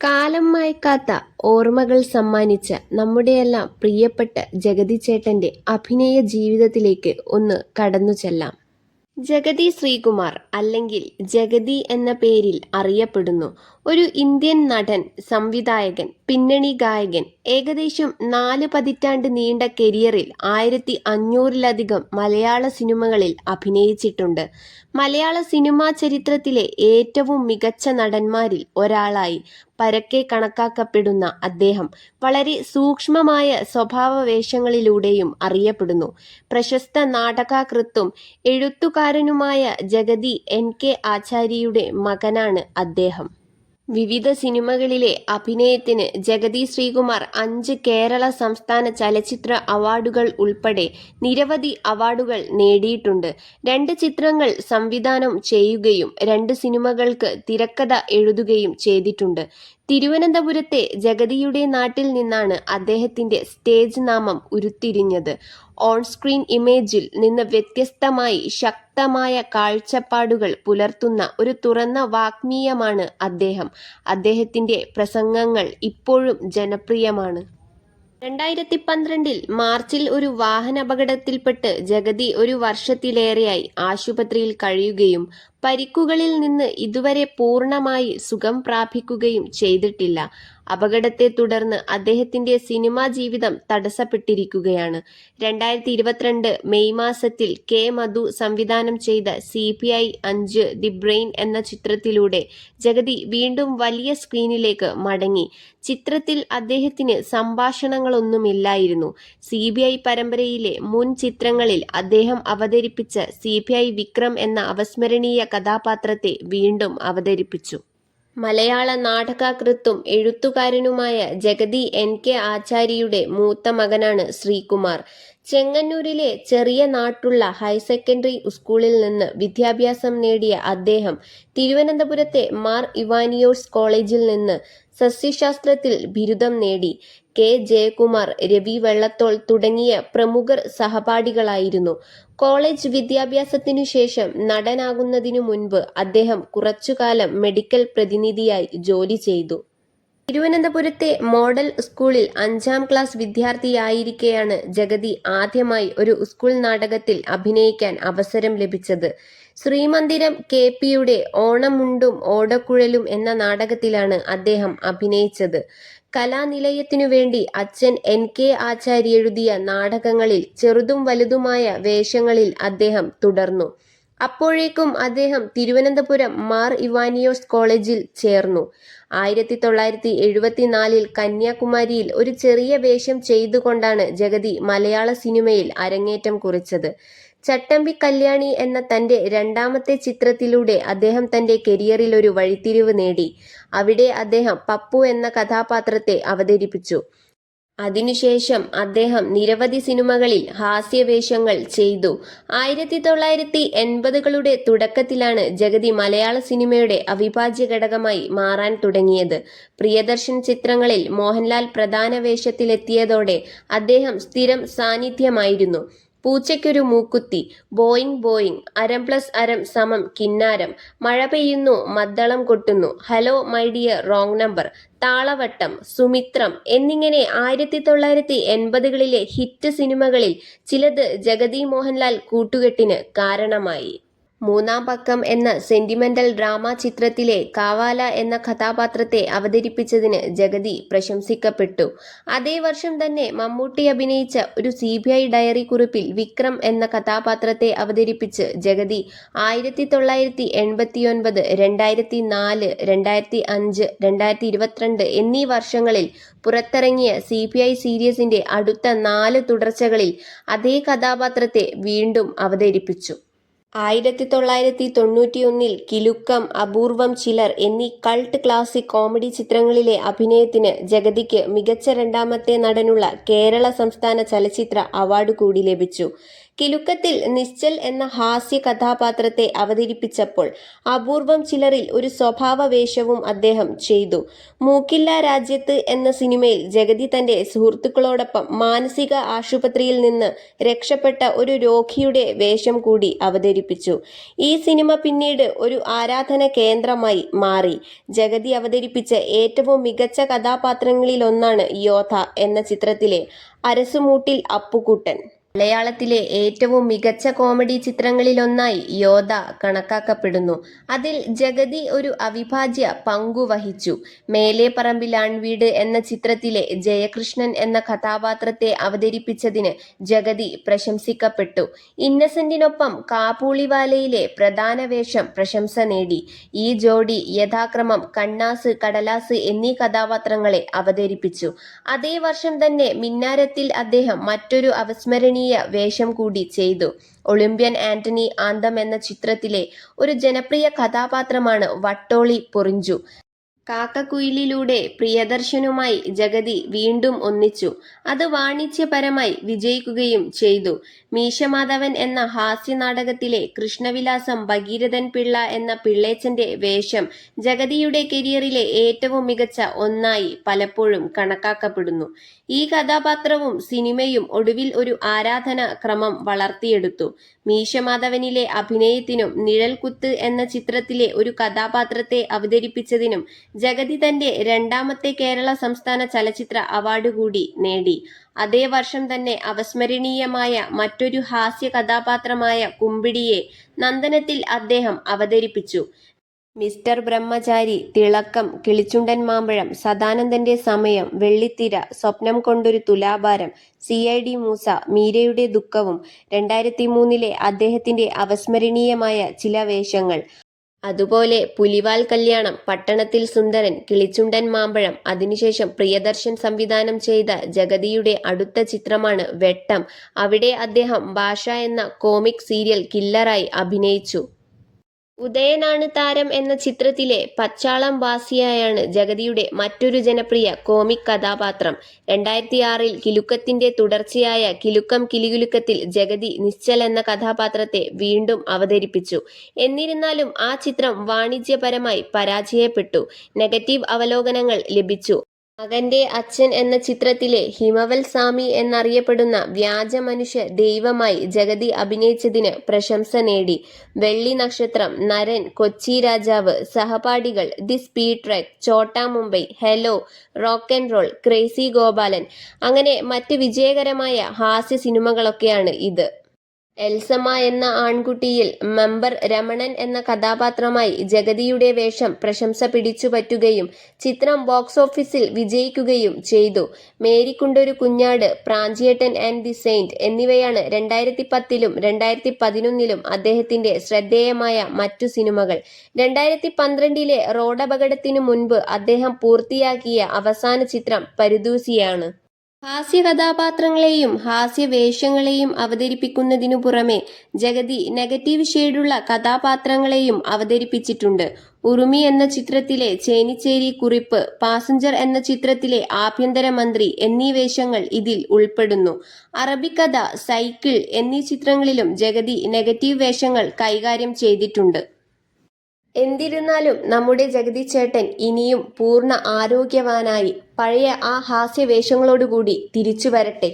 കാലം മായ്ക്കാത്ത ഓർമ്മകൾ സമ്മാനിച്ച നമ്മുടെയെല്ലാം പ്രിയപ്പെട്ട ജഗതി ചേട്ടന്റെ അഭിനയ ജീവിതത്തിലേക്ക് ഒന്ന് കടന്നു ചെല്ലാം. ജഗതി ശ്രീകുമാർ അല്ലെങ്കിൽ ജഗതി എന്ന പേരിൽ അറിയപ്പെടുന്നു. ഒരു ഇന്ത്യൻ നടൻ സംവിധായകൻ പിന്നണി ഗായകൻ ഏകദേശം നാല് പതിറ്റാണ്ട് നീണ്ട കരിയറിൽ ആയിരത്തി അഞ്ഞൂറിലധികം മലയാള സിനിമകളിൽ അഭിനയിച്ചിട്ടുണ്ട്. മലയാള സിനിമാ ചരിത്രത്തിലെ ഏറ്റവും മികച്ച നടന്മാരിൽ ഒരാളായി പരക്കെ കണക്കാക്കപ്പെടുന്ന അദ്ദേഹം വളരെ സൂക്ഷ്മമായ സ്വഭാവ വേഷങ്ങളിലൂടെയും അറിയപ്പെടുന്നു. പ്രശസ്ത നാടകാകൃത്തും എഴുത്തുകാരനുമായ ജഗതി എൻ കെ ആചാര്യയുടെ മകനാണ് അദ്ദേഹം. വിവിധ സിനിമകളിലെ അഭിനയത്തിന് ജഗതി ശ്രീകുമാർ അഞ്ച് കേരള സംസ്ഥാന ചലച്ചിത്ര അവാർഡുകൾ ഉൾപ്പെടെ നിരവധി അവാർഡുകൾ നേടിയിട്ടുണ്ട്. രണ്ട് ചിത്രങ്ങൾ സംവിധാനം ചെയ്യുകയും രണ്ട് സിനിമകൾക്ക് തിരക്കഥ എഴുതുകയും ചെയ്തിട്ടുണ്ട്. തിരുവനന്തപുരത്തെ ജഗതിയുടെ നാട്ടിൽ നിന്നാണ് അദ്ദേഹത്തിന്റെ സ്റ്റേജ് നാമം ഉരുത്തിരിഞ്ഞത്. ഓൺ സ്ക്രീൻ ഇമേജിൽ നിന്ന് വ്യത്യസ്തമായി ശക്തമായ കാഴ്ചപ്പാടുകൾ പുലർത്തുന്ന ഒരു തുറന്ന വാഗ്മീയമാണ് അദ്ദേഹം. അദ്ദേഹത്തിന്റെ പ്രസംഗങ്ങൾ ഇപ്പോഴും ജനപ്രിയമാണ്. രണ്ടായിരത്തി പന്ത്രണ്ടിൽ മാർച്ചിൽ ഒരു വാഹനാപകടത്തിൽപ്പെട്ട് ജഗതി ഒരു വർഷത്തിലേറെയായി ആശുപത്രിയിൽ കഴിയുകയും പരിക്കുകളിൽ നിന്ന് ഇതുവരെ പൂർണമായി സുഖം പ്രാപിക്കുകയും ചെയ്തിട്ടില്ല. അപകടത്തെ തുടർന്ന് അദ്ദേഹത്തിന്റെ സിനിമാ ജീവിതം തടസ്സപ്പെട്ടിരിക്കുകയാണ്. രണ്ടായിരത്തി ഇരുപത്തിരണ്ട് മെയ് മാസത്തിൽ കെ മധു സംവിധാനം ചെയ്ത സി പി ഐ അഞ്ച് ദി ബ്രെയിൻ എന്ന ചിത്രത്തിലൂടെ ജഗതി വീണ്ടും വലിയ സ്ക്രീനിലേക്ക് മടങ്ങി. ചിത്രത്തിൽ അദ്ദേഹത്തിന് സംഭാഷണങ്ങളൊന്നുമില്ലായിരുന്നു. സി ബി ഐ പരമ്പരയിലെ മുൻ ചിത്രങ്ങളിൽ അദ്ദേഹം അവതരിപ്പിച്ച സി പി ഐ വിക്രം എന്ന അവസ്മരണീയ കഥാപാത്രത്തെ വീണ്ടും അവതരിപ്പിച്ചു. മലയാള നാടകാകൃത്തും എഴുത്തുകാരനുമായ ജഗതി എൻ. കെ. ആചാര്യയുടെ മൂത്ത മകനാണ് ശ്രീകുമാർ. ചെങ്ങന്നൂരിലെ ചെറിയ നാട്ടുള്ള ഹയർ സെക്കൻഡറി സ്കൂളിൽ നിന്ന് വിദ്യാഭ്യാസം നേടിയ അദ്ദേഹം തിരുവനന്തപുരത്തെ മാർ ഇവാനിയോസ് കോളേജിൽ നിന്ന് സസ്യശാസ്ത്രത്തിൽ ബിരുദം നേടി. കെ. ജയകുമാർ രവി വെള്ളത്തോൾ തുടങ്ങിയ പ്രമുഖർ സഹപാഠികളായിരുന്നു. കോളേജ് വിദ്യാഭ്യാസത്തിനു ശേഷം നടനാകുന്നതിനു മുൻപ് അദ്ദേഹം കുറച്ചുകാലം മെഡിക്കൽ പ്രതിനിധിയായി ജോലി ചെയ്തു. തിരുവനന്തപുരത്തെ മോഡൽ സ്കൂളിൽ അഞ്ചാം ക്ലാസ് വിദ്യാർത്ഥിയായിരിക്കെയാണ് ജഗതി ആദ്യമായി ഒരു സ്കൂൾ നാടകത്തിൽ അഭിനയിക്കാൻ അവസരം ലഭിച്ചത്. ശ്രീമന്ദിരം കെ പിയുടെ ഓണമുണ്ടും ഓടക്കുഴലും എന്ന നാടകത്തിലാണ് അദ്ദേഹം അഭിനയിച്ചത്. കലാനിലയത്തിനു വേണ്ടി അച്ഛൻ എൻ. കെ. ആചാര്യ എഴുതിയ നാടകങ്ങളിൽ ചെറുതും വലുതുമായ വേഷങ്ങളിൽ അദ്ദേഹം തുടർന്നു. അപ്പോഴേക്കും അദ്ദേഹം തിരുവനന്തപുരം മാർ ഇവാനിയോസ് കോളേജിൽ ചേർന്നു. ആയിരത്തി തൊള്ളായിരത്തി എഴുപത്തിനാലിൽ കന്യാകുമാരിയിൽ ഒരു ചെറിയ വേഷം ചെയ്തുകൊണ്ടാണ് ജഗതി മലയാള സിനിമയിൽ അരങ്ങേറ്റം കുറിച്ചത്. ചട്ടമ്പി കല്യാണി എന്ന തന്റെ രണ്ടാമത്തെ ചിത്രത്തിലൂടെ അദ്ദേഹം തന്റെ കരിയറിൽ ഒരു വഴിത്തിരിവ് നേടി. അവിടെ അദ്ദേഹം പപ്പു എന്ന കഥാപാത്രത്തെ അവതരിപ്പിച്ചു. അതിനുശേഷം അദ്ദേഹം നിരവധി സിനിമകളിൽ ഹാസ്യവേഷങ്ങൾ ചെയ്തു. ആയിരത്തി തൊള്ളായിരത്തി എൺപതുകളുടെ തുടക്കത്തിലാണ് ജഗതി മലയാള സിനിമയുടെ അവിഭാജ്യ ഘടകമായി മാറാൻ തുടങ്ങിയത്. പ്രിയദർശൻ ചിത്രങ്ങളിൽ മോഹൻലാൽ പ്രധാന വേഷത്തിലെത്തിയതോടെ അദ്ദേഹം സ്ഥിരം സാന്നിധ്യമായിരുന്നു. പൂച്ചയ്ക്കൊരു മൂക്കുത്തി. Boeing Boeing. അരം പ്ലസ് അരം സമം കിന്നാരം. മഴ പെയ്യുന്നു മദ്ദളം കൊട്ടുന്നു. Hello my dear wrong number. Thalavattam Sumithram എന്നിങ്ങനെ ആയിരത്തി തൊള്ളായിരത്തി എൺപതുകളിലെ ഹിറ്റ് സിനിമകളിൽ ചിലത് ജഗതി മോഹൻലാൽ കൂട്ടുകെട്ടിന് കാരണമായി. മൂന്നാം പക്കം എന്ന സെന്റിമെന്റൽ ഡ്രാമ ചിത്രത്തിലെ കാവാല എന്ന കഥാപാത്രത്തെ അവതരിപ്പിച്ചതിന് ജഗതി പ്രശംസിക്കപ്പെട്ടു. അതേ വർഷം തന്നെ മമ്മൂട്ടി അഭിനയിച്ച ഒരു സി ബി ഐ ഡയറി കുറിപ്പിൽ വിക്രം എന്ന കഥാപാത്രത്തെ അവതരിപ്പിച്ച് ജഗതി ആയിരത്തി തൊള്ളായിരത്തി എൺപത്തിയൊൻപത് രണ്ടായിരത്തി നാല് രണ്ടായിരത്തി അഞ്ച് രണ്ടായിരത്തി ഇരുപത്തിരണ്ട് എന്നീ വർഷങ്ങളിൽ പുറത്തിറങ്ങിയ സി പി ഐ സീരീസിന്റെ അടുത്ത നാല് തുടർച്ചകളിൽ അതേ കഥാപാത്രത്തെ വീണ്ടും അവതരിപ്പിച്ചു. ആയിരത്തി തൊള്ളായിരത്തി തൊണ്ണൂറ്റിയൊന്നിൽ കിലുക്കം അപൂർവം ചിലർ എന്നീ കൾട്ട് ക്ലാസിക് കോമഡി ചിത്രങ്ങളിലെ അഭിനയത്തിന് ജഗതിക്ക് മികച്ച രണ്ടാമത്തെ നടനുള്ള കേരള സംസ്ഥാന ചലച്ചിത്ര അവാർഡ് കൂടി ലഭിച്ചു. കിലുക്കത്തിൽ നിശ്ചൽ എന്ന ഹാസ്യ കഥാപാത്രത്തെ അവതരിപ്പിച്ചപ്പോൾ അപൂർവം ചിലറിൽ ഒരു സ്വഭാവ വേഷവും അദ്ദേഹം ചെയ്തു. മൂക്കില്ല രാജ്യത്ത് എന്ന സിനിമയിൽ ജഗതി തന്റെ സുഹൃത്തുക്കളോടൊപ്പം മാനസിക ആശുപത്രിയിൽ നിന്ന് രക്ഷപ്പെട്ട ഒരു രോഗിയുടെ വേഷം കൂടി അവതരിപ്പിച്ചു. ഈ സിനിമ പിന്നീട് ഒരു ആരാധന കേന്ദ്രമായി മാറി. ജഗതി അവതരിപ്പിച്ച ഏറ്റവും മികച്ച കഥാപാത്രങ്ങളിലൊന്നാണ് യോധ എന്ന ചിത്രത്തിലെ അരസുമൂട്ടിൽ അപ്പുക്കുട്ടൻ മലയാളത്തിലെ ഏറ്റവും മികച്ച കോമഡി ചിത്രങ്ങളിലൊന്നായി യോധ കണക്കാക്കപ്പെടുന്നു. അതിൽ ജഗതി ഒരു അവിഭാജ്യ പങ്കുവഹിച്ചു മേലെ പറമ്പിൽ ആൺവീട് എന്ന ചിത്രത്തിലെ ജയകൃഷ്ണൻ എന്ന കഥാപാത്രത്തെ അവതരിപ്പിച്ചതിന് ജഗതി പ്രശംസിക്കപ്പെട്ടു. ഇന്നസെന്റിനൊപ്പം കാപ്പൂളിവാലയിലെ പ്രധാന വേഷം പ്രശംസ നേടി. ഈ ജോഡി യഥാക്രമം കണ്ണാസ് കടലാസ് എന്നീ കഥാപാത്രങ്ങളെ അവതരിപ്പിച്ചു. അതേ വർഷം തന്നെ മിന്നാരത്തിൽ അദ്ദേഹം മറ്റൊരു അവിസ്മരണീയ വേഷം കൂടി ചെയ്തു. ഒളിമ്പ്യൻ ആന്റണി ആന്തം എന്ന ചിത്രത്തിലെ ഒരു ജനപ്രിയ കഥാപാത്രമാണ് വട്ടോളി പൊറിഞ്ചു. കാക്കക്കുയിലിലൂടെ പ്രിയദർശനുമായി ജഗതി വീണ്ടും ഒന്നിച്ചു. അത് വാണിജ്യപരമായി വിജയിക്കുകയും ചെയ്തു. മീശമാധവൻ എന്ന ഹാസ്യനാടകത്തിലെ കൃഷ്ണവിലാസം ഭഗീരഥൻ പിള്ള എന്ന പിള്ളേച്ചന്റെ വേഷം ജഗതിയുടെ കരിയറിലെ ഏറ്റവും മികച്ച ഒന്നായി പലപ്പോഴും കണക്കാക്കപ്പെടുന്നു. ഈ കഥാപാത്രവും സിനിമയും ഒടുവിൽ ഒരു ആരാധന ക്രമം വളർത്തിയെടുത്തു. മീശമാധവനിലെ അഭിനയത്തിനും നിഴൽകുത്ത് എന്ന ചിത്രത്തിലെ ഒരു കഥാപാത്രത്തെ അവതരിപ്പിച്ചതിനും ജഗതി തന്റെ രണ്ടാമത്തെ കേരള സംസ്ഥാന ചലച്ചിത്ര അവാർഡ് കൂടി നേടി. അതേ വർഷം തന്നെ അവസ്മരണീയമായ മറ്റൊരു ഹാസ്യ കഥാപാത്രമായ കുമ്പിടിയെ നന്ദനത്തിൽ അദ്ദേഹം അവതരിപ്പിച്ചു. മിസ്റ്റർ ബ്രഹ്മചാരി തിളക്കം കിളിച്ചുണ്ടൻ മാമ്പഴം സദാനന്ദന്റെ സമയം Vellithira Swapnam Kondoru Thulabharam C I D Moosa മീരയുടെ ദുഃഖവും രണ്ടായിരത്തി മൂന്നിലെ അദ്ദേഹത്തിന്റെ അവസ്മരണീയമായ ചില വേഷങ്ങൾ. അതുപോലെ പുലിവാൽ കല്യാണം പട്ടണത്തിൽ സുന്ദരൻ കിളിച്ചുണ്ടൻ മാമ്പഴം അതിനുശേഷം പ്രിയദർശൻ സംവിധാനം ചെയ്ത ജഗതിയുടെ അടുത്ത ചിത്രമാണ് വെട്ടം. അവിടെ അദ്ദേഹം ഭാഷ എന്ന കോമിക് സീരിയൽ കില്ലറായി അഭിനയിച്ചു. ഉദയനാണ് താരം എന്ന ചിത്രത്തിലെ പച്ചാളം വാസിയായാണ് ജഗതിയുടെ മറ്റൊരു ജനപ്രിയ കോമിക് കഥാപാത്രം. രണ്ടായിരത്തി ആറിൽ കിലുക്കത്തിന്റെ തുടർച്ചയായ കിലുക്കം കിലുകിലുക്കത്തിൽ ജഗതി നിശ്ചൽ എന്ന കഥാപാത്രത്തെ വീണ്ടും അവതരിപ്പിച്ചു. എന്നിരുന്നാലും ആ ചിത്രം വാണിജ്യപരമായി പരാജയപ്പെട്ടു. നെഗറ്റീവ് അവലോകനങ്ങൾ ലഭിച്ചു. മകന്റെ അച്ഛൻ എന്ന ചിത്രത്തിലെ ഹിമവൽ സ്വാമി എന്നറിയപ്പെടുന്ന വ്യാജ മനുഷ്യ ദൈവമായി ജഗതി അഭിനയിച്ചതിന് പ്രശംസ നേടി. വെള്ളി നക്ഷത്രം നരൻ Kochi Rajavu സഹപാഠികൾ the speed track Chotta Mumbai hello rock and roll crazy Gopalan. അങ്ങനെ മറ്റ് വിജയകരമായ ഹാസ്യ സിനിമകളൊക്കെയാണ് ഇത്. എൽസമ്മ എന്ന ആൺകുട്ടിയിൽ മെമ്പർ രമണൻ എന്ന കഥാപാത്രമായി ജഗതിയുടെ വേഷം പ്രശംസ പിടിച്ചുപറ്റുകയും ചിത്രം ബോക്സ് ഓഫീസിൽ വിജയിക്കുകയും ചെയ്തു. മേരിക്കുണ്ടൊരു കുഞ്ഞാട് പ്രാഞ്ചിയേട്ടൻ ആൻഡ് ദി സെയിന്റ് എന്നിവയാണ് രണ്ടായിരത്തി പത്തിലും രണ്ടായിരത്തി പതിനൊന്നിലും അദ്ദേഹത്തിന്റെ ശ്രദ്ധേയമായ മറ്റു സിനിമകൾ. രണ്ടായിരത്തി പന്ത്രണ്ടിലെ റോഡപകടത്തിനു മുൻപ് അദ്ദേഹം പൂർത്തിയാക്കിയ അവസാന ചിത്രം പരുദൂസിയാണ്. ഹാസ്യ കഥാപാത്രങ്ങളെയും ഹാസ്യ വേഷങ്ങളെയും അവതരിപ്പിക്കുന്നതിനു പുറമെ ജഗതി നെഗറ്റീവ് ഷെയ്ഡുള്ള കഥാപാത്രങ്ങളെയും അവതരിപ്പിച്ചിട്ടുണ്ട്. ഉറുമി എന്ന ചിത്രത്തിലെ ചേനിച്ചേരി കുറിപ്പ് പാസഞ്ചർ എന്ന ചിത്രത്തിലെ ആഭ്യന്തരമന്ത്രി എന്നീ വേഷങ്ങൾ ഇതിൽ ഉൾപ്പെടുന്നു. അറബിക്കഥ സൈക്കിൾ എന്നീ ചിത്രങ്ങളിലും ജഗതി നെഗറ്റീവ് വേഷങ്ങൾ കൈകാര്യം ചെയ്തിട്ടുണ്ട്. എന്നിരുന്നാലും നമ്മുടെ ജഗതി ചേട്ടൻ ഇനിയും പൂർണ ആരോഗ്യവാനായി പഴയ ആ ഹാസ്യവേഷങ്ങളോടുകൂടി തിരിച്ചു വരട്ടെ